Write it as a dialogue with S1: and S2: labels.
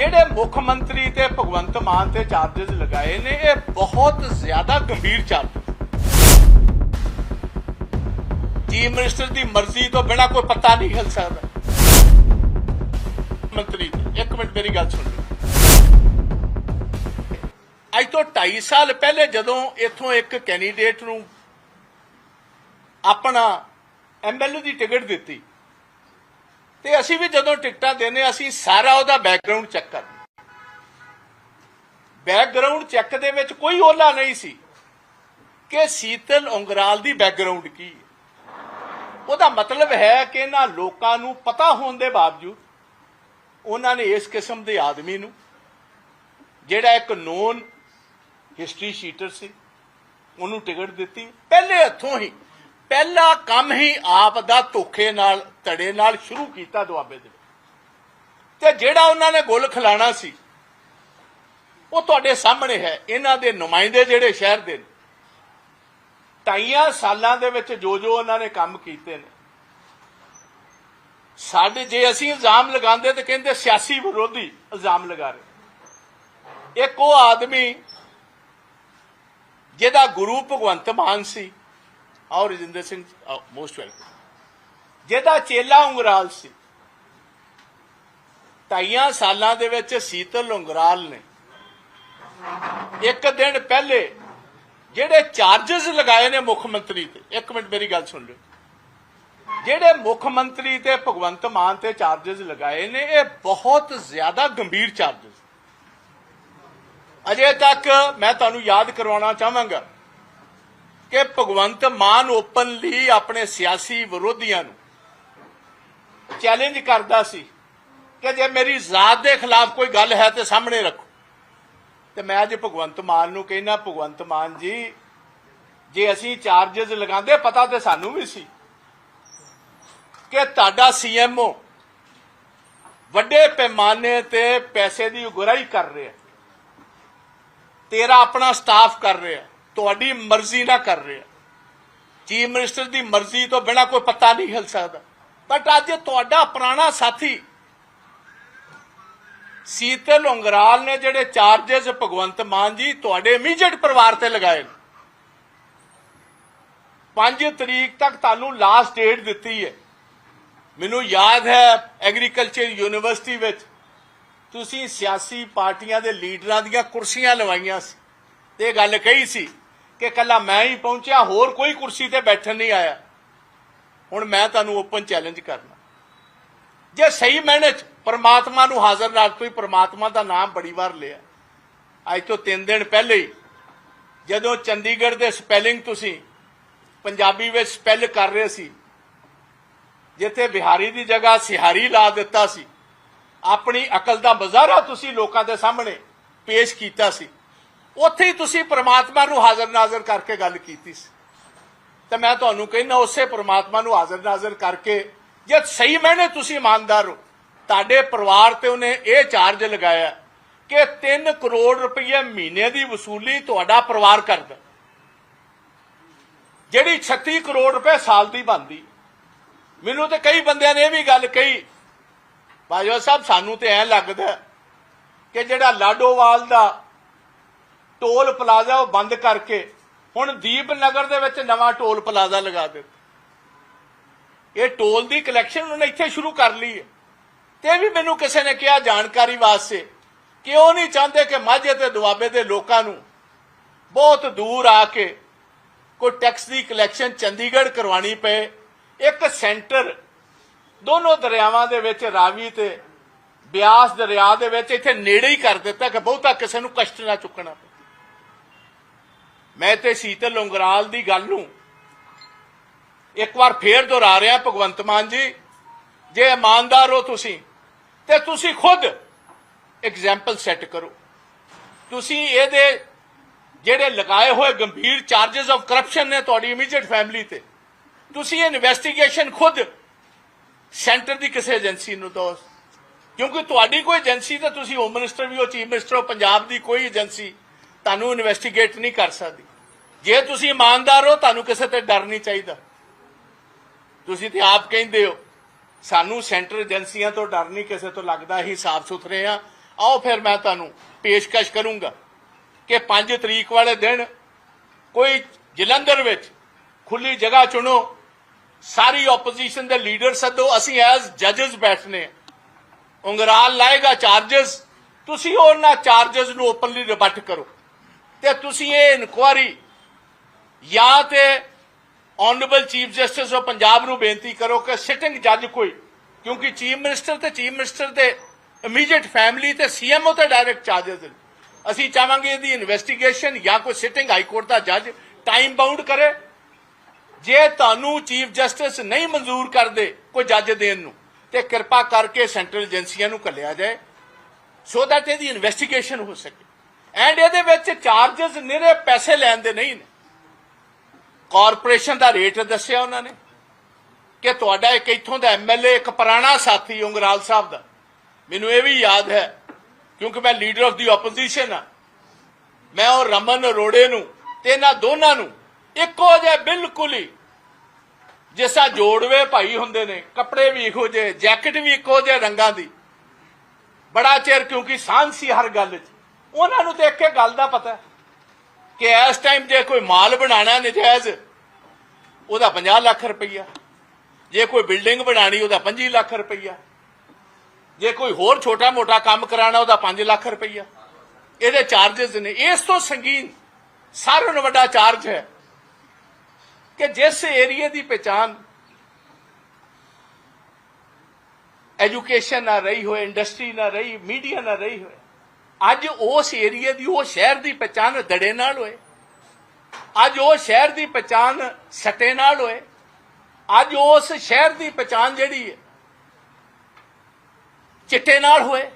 S1: ਜਿਹੜੇ ਮੁੱਖ ਮੰਤਰੀ ਤੇ ਭਗਵੰਤ ਮਾਨ ਤੇ ਚਾਰजेस ਲਗਾਏ ਨੇ, ਇਹ ਬਹੁਤ ਜ਼ਿਆਦਾ ਗੰਭੀਰ ਚਾਰਜ ਚੀਫ ਮਿਨਿਸਟਰ ਦੀ ਮਰਜ਼ੀ ਤੋਂ ਬਿਨਾ ਕੋਈ ਪਤਾ ਨਹੀਂ ਹਿਲ ਸਕਦਾ। ਮੰਤਰੀ ਇੱਕ ਮਿੰਟ, ਮੇਰੀ ਗੱਲ ਸੁਣ ਅੱਜ ਤੋਂ 2.5 ਸਾਲ ਪਹਿਲੇ ਜਦੋਂ ਇੱਥੋਂ ਇੱਕ ਕੈਂਡੀਡੇਟ ਨੂੰ ਆਪਣਾ ਐਮਐਲਏ ਦੀ ਟਿਕਟ ਦਿੱਤੀ ਤੇ ਅਸੀਂ ਵੀ ਜਦੋਂ ਟਿਕਟਾਂ ਦਿੰਨੇ ਅਸੀਂ ਸਾਰਾ ਉਹਦਾ ਬੈਕਗ੍ਰਾਉਂਡ ਚੈੱਕ ਕਰਦੇ ਬੈਕਗ੍ਰਾਉਂਡ ਚੈੱਕ ਦੇ ਵਿੱਚ ਕੋਈ ਓਲਾ ਨਹੀਂ ਸੀ ਕਿ ਸੀਤਲ ਉਂਗਰਾਲ ਦੀ ਬੈਕਗ੍ਰਾਉਂਡ ਕੀ ਹੈ। ਉਹਦਾ ਮਤਲਬ ਹੈ ਕਿ ਇਹਨਾਂ ਲੋਕਾਂ ਨੂੰ ਪਤਾ ਹੋਣ ਦੇ ਬਾਵਜੂਦ ਉਹਨਾਂ ਨੇ ਇਸ ਕਿਸਮ ਦੇ ਆਦਮੀ ਨੂੰ, ਜਿਹੜਾ ਇੱਕ ਨੋਨ ਹਿਸਟਰੀ ਸ਼ੀਟਰ ਸੀ, ਉਹਨੂੰ ਟਿਕਟ ਦਿੱਤੀ। ਪਹਿਲੇ ਹੱਥੋਂ ਹੀ ਪਹਿਲਾ ਕੰਮ ਹੀ ਆਪ ਦਾ ਧੋਖੇ ਨਾਲ, ਧੜੇ ਨਾਲ ਸ਼ੁਰੂ ਕੀਤਾ ਦੁਆਬੇ ਦੇ ਤੇ ਜਿਹੜਾ ਉਹਨਾਂ ਨੇ ਗੁੱਲ ਖਿਲਾਣਾ ਸੀ, ਉਹ ਤੁਹਾਡੇ ਸਾਹਮਣੇ ਹੈ। ਇਹਨਾਂ ਦੇ ਨੁਮਾਇੰਦੇ ਜਿਹੜੇ ਸ਼ਹਿਰ ਦੇ ਨੇ, ਢਾਈਆਂ ਸਾਲਾਂ ਦੇ ਵਿੱਚ ਜੋ ਜੋ ਉਹਨਾਂ ਨੇ ਕੰਮ ਕੀਤੇ ਨੇ। ਸਾਡੇ ਜੇ ਅਸੀਂ ਇਲਜ਼ਾਮ ਲਗਾਉਂਦੇ ਤੇ ਕਹਿੰਦੇ ਸਿਆਸੀ ਵਿਰੋਧੀ ਇਲਜ਼ਾਮ ਲਗਾ ਰਹੇ ਇੱਕ ਉਹ ਆਦਮੀ ਜਿਹਦਾ ਗੁਰੂ ਭਗਵੰਤ ਮਾਨ ਸੀ ਆਓ ਰਜਿੰਦਰ ਸਿੰਘ ਮੋਸਟ ਵੈਲਕਮ ਜਿਹਦਾ ਚੇਲਾ ਉਂਗਰਾਲ ਸੀ। ਢਾਈਆਂ ਸਾਲਾਂ ਦੇ ਵਿੱਚ ਸੀਤਲ ਉਂਗਰਾਲ ਨੇ। ਇੱਕ ਦਿਨ ਪਹਿਲੇ ਜਿਹੜੇ ਚਾਰजेस ਲਗਾਏ ਨੇ ਮੁੱਖ ਮੰਤਰੀ ਤੇ, ਇੱਕ ਮਿੰਟ ਮੇਰੀ ਗੱਲ ਸੁਣ ਲਓ। ਜਿਹੜੇ ਮੁੱਖ ਮੰਤਰੀ ਤੇ ਭਗਵੰਤ ਮਾਨ ਤੇ ਚਾਰजेस ਲਗਾਏ ਨੇ, ਇਹ ਬਹੁਤ ਜ਼ਿਆਦਾ ਗੰਭੀਰ ਚਾਰजेस ਅਜੇ ਤੱਕ ਮੈਂ ਤੁਹਾਨੂੰ ਯਾਦ ਕਰਵਾਉਣਾ ਚਾਹਾਂਗਾ। ਕਿ ਭਗਵੰਤ ਮਾਨ ਓਪਨਲੀ ਆਪਣੇ ਸਿਆਸੀ ਵਿਰੋਧੀਆਂ ਨੂੰ ਚੈਲੰਜ ਕਰਦਾ ਸੀ ਕਿ ਜੇ ਮੇਰੀ ਜ਼ਾਤ ਦੇ ਖਿਲਾਫ ਕੋਈ ਗੱਲ ਹੈ ਤੇ ਸਾਹਮਣੇ ਰੱਖੋ। ਤੇ ਮੈਂ ਅੱਜ ਭਗਵੰਤ ਮਾਨ ਨੂੰ ਕਹਿਣਾ ਭਗਵੰਤ ਮਾਨ ਜੀ, ਜੇ ਅਸੀਂ ਚਾਰजेस ਲਗਾਉਂਦੇ, ਪਤਾ ਤੇ ਸਾਨੂੰ ਵੀ ਸੀ ਕਿ ਤੁਹਾਡਾ ਸੀਐਮਓ ਵੱਡੇ ਪੈਮਾਨੇ ਤੇ ਪੈਸੇ ਦੀ ਉਗਰਾਈ ਕਰ ਰਿਹਾ ਤੇਰਾ ਆਪਣਾ ਸਟਾਫ ਕਰ ਰਿਹਾ ਤੁਹਾਡੀ ਮਰਜ਼ੀ ਨਾਲ ਕਰ ਰਿਹਾ। ਚੀਫ ਮਿਨਿਸਟਰ ਦੀ ਮਰਜ਼ੀ ਤੋਂ ਬਿਨਾ ਕੋਈ ਪਤਾ ਨਹੀਂ ਹਿਲ ਸਕਦਾ। ਬਟ ਅੱਜ ਤੁਹਾਡਾ ਪੁਰਾਣਾ ਸਾਥੀ ਸੀਤਲ ਉਂਗਰਾਲ ਨੇ ਜਿਹੜੇ ਚਾਰजेस ਭਗਵੰਤ ਮਾਨ ਜੀ ਤੁਹਾਡੇ ਇਮੀਡੀਏਟ ਪਰਿਵਾਰ ਤੇ ਲਗਾਏ ਨੇ। 5 ਤਰੀਕ ਤੱਕ ਤੁਹਾਨੂੰ ਲਾਸਟ ਡੇਟ ਦਿੱਤੀ ਹੈ। ਮੈਨੂੰ ਯਾਦ ਹੈ ਐਗਰੀਕਲਚਰ ਯੂਨੀਵਰਸਿਟੀ ਵਿੱਚ ਤੁਸੀਂ ਸਿਆਸੀ ਪਾਰਟੀਆਂ ਦੇ ਲੀਡਰਾਂ ਦੀਆਂ ਕੁਰਸੀਆਂ ਲਵਾਈਆਂ ਸੀ। ਤੇ ਇਹ ਗੱਲ ਕਹੀ ਸੀ ਕਿ ਕੱਲਾ ਮੈਂ ਹੀ ਪਹੁੰਚਿਆ, ਹੋਰ ਕੋਈ ਕੁਰਸੀ ਤੇ ਬੈਠਣ ਨਹੀਂ ਆਇਆ। ਹੁਣ ਮੈਂ ਤੁਹਾਨੂੰ ਓਪਨ ਚੈਲੰਜ ਕਰਨਾ। ਜੇ ਸਹੀ ਮੈਨੇ ਚ ਪਰਮਾਤਮਾ ਨੂੰ ਹਾਜ਼ਰ ਰੱਖ ਕੋਈ ਪਰਮਾਤਮਾ ਦਾ ਨਾਮ ਬੜੀ ਵਾਰ ਲਿਆ। ਅੱਜ ਤੋਂ 3 ਦਿਨ ਪਹਿਲੇ ਹੀ, ਜਦੋਂ ਚੰਡੀਗੜ੍ਹ ਦੇ ਸਪੈਲਿੰਗ ਤੁਸੀਂ ਪੰਜਾਬੀ ਵਿੱਚ ਸਪੈਲ ਕਰ ਰਹੇ ਸੀ, ਜਿੱਥੇ ਬਿਹਾਰੀ ਦੀ ਜਗ੍ਹਾ ਸਿਹਾਰੀ ਲਾ ਦਿੱਤਾ ਸੀ, ਆਪਣੀ ਅਕਲ ਦਾ ਮਜ਼ਾਰਾ ਤੁਸੀਂ ਲੋਕਾਂ ਦੇ ਸਾਹਮਣੇ ਪੇਸ਼ ਕੀਤਾ ਸੀ। ਉੱਥੇ ਹੀ ਤੁਸੀਂ ਪ੍ਰਮਾਤਮਾ ਨੂੰ ਹਾਜ਼ਰ ਨਾਜ਼ਰ ਕਰਕੇ ਗੱਲ ਕੀਤੀ ਸੀ। ਤੇ ਮੈਂ ਤੁਹਾਨੂੰ ਕਹਿੰਦਾ, ਉਸੇ ਪ੍ਰਮਾਤਮਾ ਨੂੰ ਹਾਜ਼ਰ ਨਾਜ਼ਰ ਕਰਕੇ, ਜੇ ਸਹੀ ਮੈਨੇ ਤੁਸੀਂ ਇਮਾਨਦਾਰ ਹੋ, ਤੁਹਾਡੇ ਪਰਿਵਾਰ ਤੇ ਉਹਨੇ ਇਹ ਚਾਰਜ ਲਗਾਇਆ ਕਿ 3 ਕਰੋੜ ਰੁਪਏ ਮਹੀਨੇ ਦੀ ਵਸੂਲੀ ਤੁਹਾਡਾ ਪਰਿਵਾਰ ਕਰਦਾ। ਜਿਹੜੀ 36 ਕਰੋੜ ਰੁਪਏ ਸਾਲ ਦੀ ਬਣਦੀ। ਮੈਨੂੰ ਤੇ ਕਈ ਬੰਦਿਆਂ ਨੇ ਇਹ ਵੀ ਗੱਲ ਕਹੀ ਬਾਜਵਾ ਸਾਹਿਬ, ਸਾਨੂੰ ਤੇ ਐ ਲੱਗਦਾ ਕਿ ਜਿਹੜਾ ਲਾਡੋਵਾਲ ਦਾ ਟੋਲ ਪਲਾਜ਼ਾ ਉਹ ਬੰਦ ਕਰਕੇ ਹੁਣ ਦੀਪ ਨਗਰ ਦੇ ਵਿੱਚ ਨਵਾਂ ਟੋਲ ਪਲਾਜ਼ਾ ਲਗਾ ਦਿੱਤਾ। ਇਹ ਟੋਲ ਦੀ ਕਲੈਕਸ਼ਨ ਉਹਨੇ ਇੱਥੇ ਸ਼ੁਰੂ ਕਰ ਲਈ ਹੈ। ਤੇ ਵੀ ਮੈਨੂੰ ਕਿਸੇ ਨੇ ਕਿਹਾ ਜਾਣਕਾਰੀ ਵਾਸਤੇ ਕਿ ਉਹ ਨਹੀਂ ਚਾਹੁੰਦੇ ਕਿ ਮਾਝੇ ਤੇ ਦੁਆਬੇ ਦੇ ਲੋਕਾਂ ਨੂੰ ਬਹੁਤ ਦੂਰ ਆ ਕੇ ਕੋਈ ਟੈਕਸ ਦੀ ਕਲੈਕਸ਼ਨ ਚੰਡੀਗੜ੍ਹ ਕਰਵਾਣੀ ਪਏ। ਇੱਕ ਸੈਂਟਰ ਦੋਨੋਂ ਦਰਿਆਵਾਂ ਦੇ ਵਿੱਚ, ਰਾਵੀ ਤੇ ਬਿਆਸ ਦਰਿਆ ਦੇ ਵਿੱਚ ਇੱਥੇ ਨੇੜੇ ਹੀ ਕਰ ਦਿੱਤਾ ਕਿ ਬਹੁਤਾ ਕਿਸੇ ਨੂੰ ਕਸ਼ਟ ਨਾ ਚੁੱਕਣਾ ਪਏ। ਮੈਂ ਤੇ ਸੀਤਲ ਉਂਗਰਾਲ ਦੀ ਗੱਲ ਨੂੰ ਇੱਕ ਵਾਰ ਫੇਰ ਦੁਹਰਾ ਰਿਹਾ, ਭਗਵੰਤ ਮਾਨ ਜੀ। ਜੇ ਇਮਾਨਦਾਰ ਹੋ ਤੁਸੀਂ, ਤੇ ਤੁਸੀਂ ਖੁਦ ਐਗਜ਼ਾਮਪਲ ਸੈੱਟ ਕਰੋ। ਤੁਸੀਂ ਇਹਦੇ ਜਿਹੜੇ ਲਗਾਏ ਹੋਏ ਗੰਭੀਰ ਚਾਰजेस ਆਫ ਕਰਪਸ਼ਨ ਨੇ ਤੁਹਾਡੀ ਇਮੀਡੀਏਟ ਫੈਮਿਲੀ ਤੇ, ਤੁਸੀਂ ਇਨਵੈਸਟੀਗੇਸ਼ਨ ਖੁਦ ਸੈਂਟਰ ਦੀ ਕਿਸੇ ਏਜੰਸੀ ਨੂੰ ਦਿਓ ਕਿਉਂਕਿ ਤੁਹਾਡੀ ਕੋਈ ਏਜੰਸੀ ਤੇ ਤੁਸੀਂ ਹੋਮ ਮਿਨਿਸਟਰ ਵੀ ਹੋ ਚੀਫ ਮਿਨਿਸਟਰ ਹੋ, ਪੰਜਾਬ ਦੀ ਕੋਈ ਏਜੰਸੀ ਤੁਹਾਨੂੰ ਇਨਵੈਸਟੀਗੇਟ ਨਹੀਂ ਕਰ ਸਕਦੀ। ਜੇ ਤੁਸੀਂ ਇਮਾਨਦਾਰ ਹੋ, ਤੁਹਾਨੂੰ ਕਿਸੇ ਤੇ ਡਰ ਨਹੀਂ ਚਾਹੀਦਾ। ਤੁਸੀਂ ਤੇ ਆਪ ਕਹਿੰਦੇ ਹੋ, ਸਾਨੂੰ ਸੈਂਟਰ ਏਜੰਸੀਆਂ ਤੋਂ ਡਰ ਨਹੀਂ, ਕਿਸੇ ਤੋਂ ਲੱਗਦਾ ਹੀ ਸਾਫ਼ ਸੁਥਰੇ ਆ ਆਓ ਫਿਰ ਮੈਂ ਤੁਹਾਨੂੰ ਪੇਸ਼ਕਸ਼ ਕਰੂੰਗਾ ਕਿ 5 ਤਰੀਕ ਵਾਲੇ ਦਿਨ ਕੋਈ ਜਲੰਧਰ ਵਿੱਚ ਖੁੱਲੀ ਜਗ੍ਹਾ ਚੁਣੋ। ਸਾਰੀ ਆਪੋਜੀਸ਼ਨ ਦੇ ਲੀਡਰ ਸੱਦੋ। ਅਸੀਂ ਐਜ਼ ਜੱਜਸ ਬੈਠਨੇ ਉਂਗਰਾਲ ਲਾਏਗਾ ਚਾਰजेस ਤੁਸੀਂ ਉਹਨਾਂ ਚਾਰजेस ਨੂੰ ਓਪਨਲੀ ਰਿਬਟ ਕਰੋ। ਤੇ ਤੁਸੀਂ ਇਹ ਇਨਕੁਆਰੀ ਜਾਂ ਤੇ honourable chief justice of Punjab ਨੂੰ ਬੇਨਤੀ ਕਰੋ ਕਿ ਸਿਟਿੰਗ ਜੱਜ ਕੋਈ, ਕਿਉਂਕਿ ਚੀਫ ਮਿਨਿਸਟਰ ਤੇ ਚੀਫ ਮਿਨਿਸਟਰ ਦੇ ਇਮੀਡੀਏਟ ਫੈਮਿਲੀ ਤੇ ਸੀਐਮਓ ਤੇ ਡਾਇਰੈਕਟ ਚਾਰजेस ਨੇ। ਅਸੀਂ ਚਾਹਾਂਗੇ ਇਹਦੀ ਇਨਵੈਸਟੀਗੇਸ਼ਨ ਜਾਂ ਕੋਈ ਸਿਟਿੰਗ ਹਾਈ ਕੋਰਟ ਦਾ ਜੱਜ ਟਾਈਮ ਬਾਉਂਡ ਕਰੇ। ਜੇ ਤੁਹਾਨੂੰ ਚੀਫ ਜਸਟਿਸ ਨਹੀਂ ਮਨਜ਼ੂਰ ਕਰਦੇ ਕੋਈ ਜੱਜ ਦੇਣ ਨੂੰ, ਤੇ ਕਿਰਪਾ ਕਰਕੇ ਸੈਂਟਰਲ ਏਜੰਸੀਆਂ ਨੂੰ ਕੱਲਿਆ ਜਾਏ ਸੋ ਦੈਟ ਇਹਦੀ ਇਨਵੈਸਟੀਗੇਸ਼ਨ ਹੋ ਸਕੇ। ਐਂਡ ਇਹਦੇ ਵਿੱਚ ਚਾਰजेस ਨਿਰੇ ਪੈਸੇ ਲੈਣ ਦੇ ਨਹੀਂ ਨੇ। ਕਾਰਪੋਰੇਸ਼ਨ ਦਾ ਰੇਟ ਦੱਸਿਆ ਉਹਨਾਂ ਨੇ ਕਿ ਤੁਹਾਡਾ ਇੱਕ ਇੱਥੋਂ ਦਾ ਐਮਐਲਏ ਇੱਕ ਪੁਰਾਣਾ ਸਾਥੀ ਉਂਗਰਾਲ ਸਾਹਿਬ ਦਾ। ਮੈਨੂੰ ਇਹ ਵੀ ਯਾਦ ਹੈ, ਕਿਉਂਕਿ ਮੈਂ ਲੀਡਰ ਆਫ ਦੀ ਆਪੋਜੀਸ਼ਨ ਆ ਮੈਂ ਉਹ ਰਮਨ ਅਰੋੜੇ ਨੂੰ ਤੇ ਇਹਨਾਂ ਦੋਨਾਂ ਨੂੰ ਇੱਕੋ ਜਿਹੇ ਬਿਲਕੁਲ ਹੀ ਜਿਸਾ ਜੋੜਵੇ ਭਾਈ ਹੁੰਦੇ ਨੇ, ਕੱਪੜੇ ਵੀ ਇੱਕੋ ਜਿਹੇ, ਜੈਕਟ ਵੀ ਇੱਕੋ ਜਿਹੇ ਰੰਗਾਂ ਦੀ। ਬੜਾ ਚਿਰ ਕਿਉਂਕਿ ਸਾਂਝ ਸੀ ਹਰ ਗੱਲ 'ਚ ਉਹਨਾਂ ਨੂੰ ਦੇਖ ਕੇ ਗੱਲ ਦਾ ਪਤਾ ਕਿ ਇਸ ਟਾਈਮ ਜੇ ਕੋਈ ਮਾਲ ਬਣਾਣਾ ਨਜਾਇਜ਼, ਉਹਦਾ 50 ਲੱਖ ਰੁਪਈਆ। ਜੇ ਕੋਈ ਬਿਲਡਿੰਗ ਬਣਾਣੀ ਉਹਦਾ 25 ਲੱਖ ਰੁਪਈਆ। ਜੇ ਕੋਈ ਹੋਰ ਛੋਟਾ ਮੋਟਾ ਕੰਮ ਕਰਾਣਾ ਉਹਦਾ 5 ਲੱਖ ਰੁਪਈਆ। ਇਹਦੇ ਚਾਰजेस ਨੇ। ਇਸ ਤੋਂ ਸੰਗੀਨ ਸਾਰਿਆਂ ਨੂੰ ਵੱਡਾ ਚਾਰਜ ਹੈ ਕਿ ਜਿਸ ਏਰੀਏ ਦੀ ਪਛਾਣ ਐਜੂਕੇਸ਼ਨ ਨਾ ਰਹੀ ਹੋਏ ਇੰਡਸਟਰੀ ਨਾ ਰਹੀ ਮੀਡੀਆ ਨਾ ਰਹੀ ਹੋਏ ਅੱਜ ਉਸ ਏਰੀਏ ਦੀ ਉਹ ਸ਼ਹਿਰ ਦੀ ਪਛਾਣ ਦੜੇ ਨਾਲ ਹੋਏ। ਅੱਜ ਉਹ ਸ਼ਹਿਰ ਦੀ ਪਛਾਣ ਸੱਟੇ ਨਾਲ ਹੋਏ। ਅੱਜ ਉਸ ਸ਼ਹਿਰ ਦੀ ਪਛਾਣ ਜਿਹੜੀ ਹੈ, ਚਿੱਟੇ ਨਾਲ ਹੋਏ।